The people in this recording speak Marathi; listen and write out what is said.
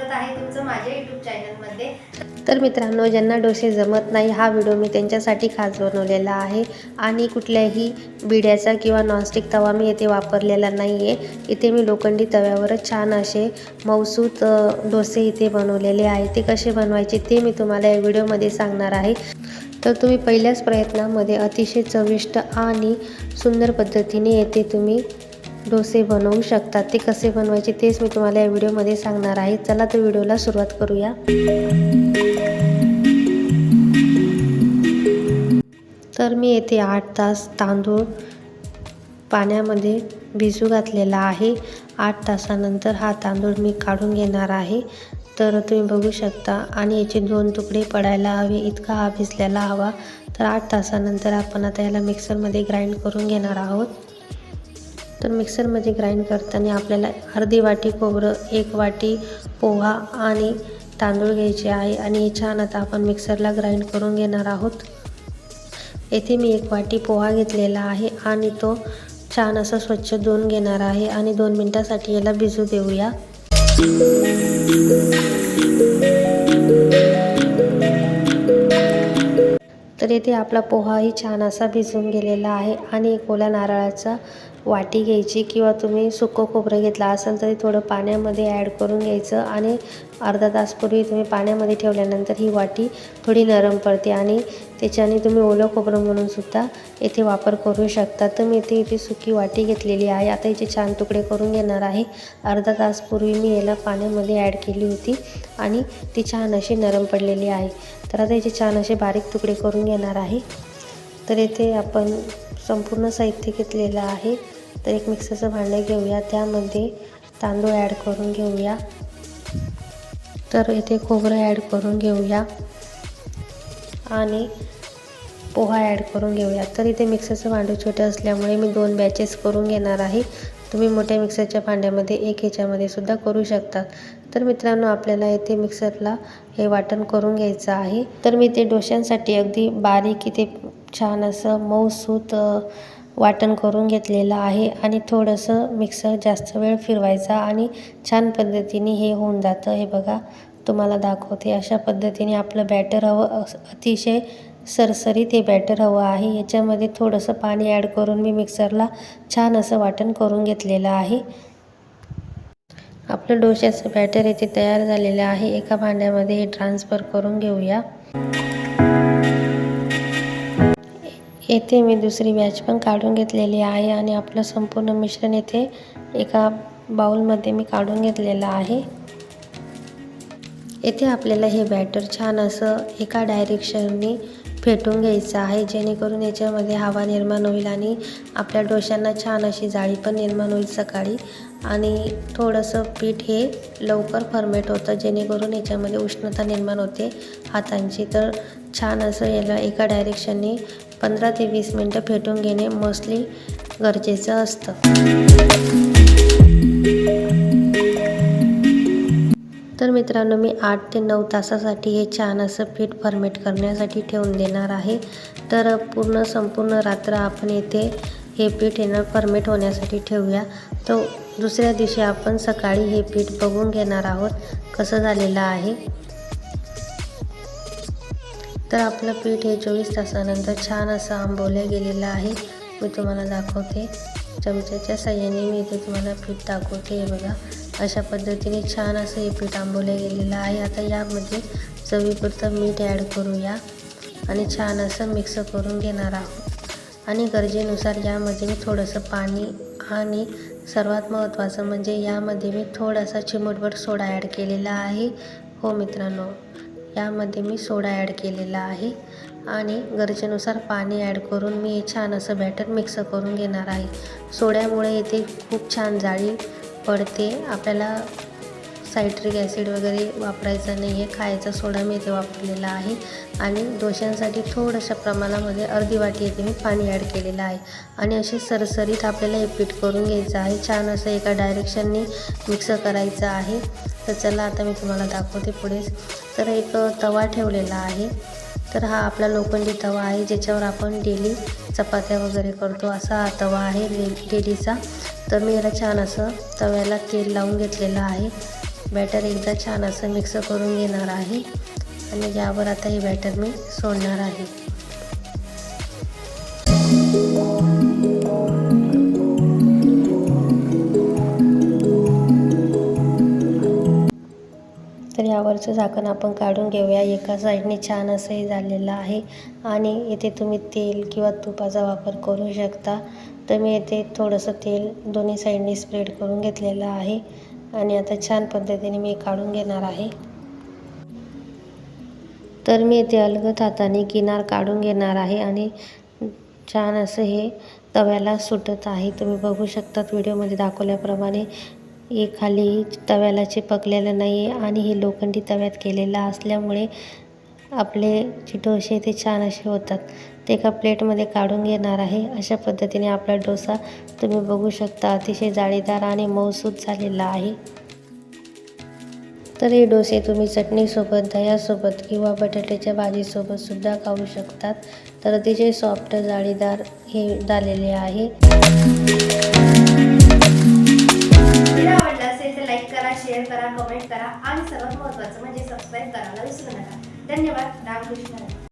करत आहे तुमचं माझ्या यूट्यूब चॅनलमध्ये तर मित्रांनो ज्यांना डोसे जमत नाही हा व्हिडिओ मी त्यांच्यासाठी खास बनवलेला आहे. आणि कुठल्याही बिड्याचा किंवा नॉनस्टिक तवा मी येथे वापरलेला नाही आहे इथे मी लोखंडी तव्यावरच छान असे मौसूत डोसे इथे बनवलेले आहे. ते कसे बनवायचे ते मी तुम्हाला या व्हिडिओमध्ये सांगणार आहे. तर तुम्ही पहिल्याच प्रयत्नामध्ये अतिशय चविष्ट आणि सुंदर पद्धतीने येथे तुम्ही डोसे बनवू शकता ते कसे बनवायचे तेच मी तुम्हाला या व्हिडिओमध्ये सांगणार आहे. चला तर व्हिडिओला सुरुवात करूया. तर मी येथे आठ तास तांदूळ पाण्यामध्ये भिजू घातलेला आहे. आठ तासानंतर हा तांदूळ मी काढून घेणार आहे. तर तुम्ही बघू शकता आणि याचे दोन तुकडे पडायला हवे इतका हा भिजलेला हवा. तर आठ तासानंतर आपण आता याला मिक्सरमध्ये ग्राइंड करून घेणार आहोत. तर मिक्सरमध्ये ग्राइंड करताना आपल्याला अर्धी वाटी खोबरं एक वाटी पोहा आणि तांदूळ घ्यायचे आहे आणि हे छान आता आपण मिक्सरला ग्राइंड करून घेणार आहोत. येथे मी एक वाटी पोहा घेतलेला आहे आणि तो छान असा स्वच्छ धुवून घेणार आहे आणि दोन मिनटासाठी याला भिजू देऊया. तर येथे आपला पोहाही छान असा भिजून गेलेला आहे आणि एक ओल्या नारळाचा वाटी घ्यायची किंवा तुम्ही सुकं खोबरं घेतला असेल तरी थोडं पाण्यामध्ये ॲड करून घ्यायचं आणि अर्धा तासपूर्वी तुम्ही पाण्यामध्ये ठेवल्यानंतर ही वाटी थोडी नरम पडते आणि त्याच्याने तुम्ही ओलं खोबरं म्हणूनसुद्धा येथे वापर करू शकता. तर मी इथे इथे सुकी वाटी घेतलेली आहे. आता याचे छान तुकडे करून घेणार आहे. अर्धा तासपूर्वी मी याला पाण्यामध्ये ॲड केली होती आणि ती छान अशी नरम पडलेली आहे. तर आता याचे छान असे बारीक तुकडे करून घेणार आहे. तर येथे आपण संपूर्ण साहित्य घेतलेलं आहे. तर एक मिक्सरचं भांडं घेऊया. त्यामध्ये तांदूळ ॲड करून घेऊया. तर येथे खोबरं ॲड करून घेऊया. आणि पोहा ॲड करून घेऊया. तर इथे मिक्सरचं भांडं छोटं असल्यामुळे मी दोन बॅचेस करून घेणार आहे. तुम्ही मोठ्या मिक्सरच्या भांड्यामध्ये एक ह्याच्यामध्ये सुद्धा करू शकता. तर मित्रांनो आपल्याला येथे मिक्सरला हे वाटण करून घ्यायचं आहे. तर मी ते डोश्यांसाठी अगदी बारीक इथे छान असं मऊसूत वाटण करून घेतलेलं आहे आणि थोडंसं मिक्सर जास्त वेळ फिरवायचा आणि छान पद्धतीने हे होऊन जातं. हे बघा तुम्हाला दाखवते. अशा पद्धतीने आपलं बॅटर हवं अस- अतिशय सरसरीत हे बॅटर हवं आहे. याच्यामध्ये थोडंसं पाणी ॲड करून मी मिक्सरला छान असं वाटण करून घेतलेलं आहे. आपलं डोश्याचं बॅटर इथे तयार झालेलं आहे. एका भांड्यामध्ये हे ट्रान्सफर करून घेऊया. येथे मी दुसरी बॅच पण काढून घेतलेली आहे आणि आपलं संपूर्ण मिश्रण येथे एका बाउलमध्ये मी काढून घेतलेलं आहे. येथे आपल्याला हे बॅटर छान असं एका डायरेक्शननी फेटून घ्यायचं आहे जेणेकरून याच्यामध्ये हवा निर्माण होईल आणि आपल्या डोश्यांना छान अशी जाळी पण निर्माण होईल सकाळी. आणि थोडंसं पीठ हे लवकर फर्मेट होतं जेणेकरून याच्यामध्ये उष्णता निर्माण होते हातांची. तर छान असं याला एका डायरेक्शनने पंधरा ते वीस मिनटं फेटून घेणे मोस्टली गरजेचं असतं. तर मित्रांनो मी आठ ते नऊ तासासाठी हे छान असं पीठ फर्मेट करण्यासाठी ठेवून देणार आहे. तर पूर्ण संपूर्ण रात्र आपण येथे हे पीठ येणं फर्मेट होण्यासाठी ठेवूया. तर दुसऱ्या दिवशी आपण सकाळी हे पीठ बघून घेणार आहोत कसं झालेलं आहे. तर आपलं पीठ हे चोवीस तासानंतर छान असं आंबवलं गेलेलं आहे. मी तुम्हाला दाखवते. चमच्याच्या साह्याने मी इथे तुम्हाला पीठ दाखवते. हे बघा. अशा पद्धतीने छान असं हे पीठ आंबवलं गेलेलं आहे. आता यामध्ये चवीपुरतं मीठ ॲड करूया आणि छान असं मिक्स करून घेणार आहोत. आणि गरजेनुसार यामध्ये मी थोडंसं पाणी आणि सर्वात महत्त्वाचं म्हणजे यामध्ये मी थोडासा चिमटभर सोडा ॲड केलेला आहे. हो मित्रांनो. यामध्ये मी सोडा ॲड केलेला आहे आणि गरजेनुसार पाणी ॲड करून मी हे छान असं बॅटर मिक्स करून घेणार आहे. सोड्यामुळे इथे खूप छान जाळी पडते. आपल्याला सायट्रिक ॲसिड वगैरे वापरायचा नाही आहे खायचा सोडा मी इथे वापरलेला आहे. आणि डोश्यांसाठी थोड्याशा प्रमाणामध्ये अर्धी वाटी इथे मी पाणी ॲड केलेलं आहे. आणि असे सरसरीत आपल्याला हे पीठ करून घ्यायचं आहे. छान असं एका डायरेक्शनने मिक्स करायचं आहे. तर चला आता मी तुम्हाला दाखवते पुढे. तर एक तवा ठेवलेला आहे. तर हा आपला लोखंडी तवा आहे ज्याच्यावर आपण डेली चपात्या वगैरे करतो. असा हा तवा आहे डेलीचा. तर मी याला छान असं तव्याला तेल लावून घेतलेलं आहे. बॅटर एकदा छान असं मिक्स करून घेणार आहे. आणि यावर आता हे बॅटर मी सोडणार आहे. तर यावरचं झाकण आपण काढून घेऊया. एका साईडने छान असं हे झालेलं आहे. आणि येथे तुम्ही तेल किंवा तुपाचा वापर करू शकता. तर मी येथे थोडंसं तेल दोन्ही साईडने स्प्रेड करून घेतलेलं आहे. आणि आता छान पद्धतीने मी काढून घेणार आहे. तर मी येथे अलगद हाताने किनार काढून घेणार आहे आणि छान असं हे तव्याला सुटत आहे. तुम्ही बघू शकतात व्हिडिओमध्ये दाखवल्याप्रमाणे हे खाली तव्याला चिपकलेलं नाही आहे आणि हे लोखंडी तव्यात केलेलं असल्यामुळे आपले जे डोसे ते छान असे होतात. ते एका प्लेटमध्ये काढून घेणार आहे. अशा पद्धतीने आपला डोसा तुम्ही बघू शकता अतिशय जाळीदार आणि मऊसूत झालेला आहे. तर हे डोसे तुम्ही चटणीसोबत दह्यासोबत किंवा बटाट्याच्या भाजीसोबतसुद्धा खाऊ शकतात. तर अतिशय सॉफ्ट जाळीदार हे झालेले आहे. व्हिडिओ असेल तर लाईक करा शेअर करा कमेंट करा आणि सर्वात महत्त्वाचं म्हणजे सबस्क्राईब करायला विसरू नका. धन्यवाद. रामकृष्ण.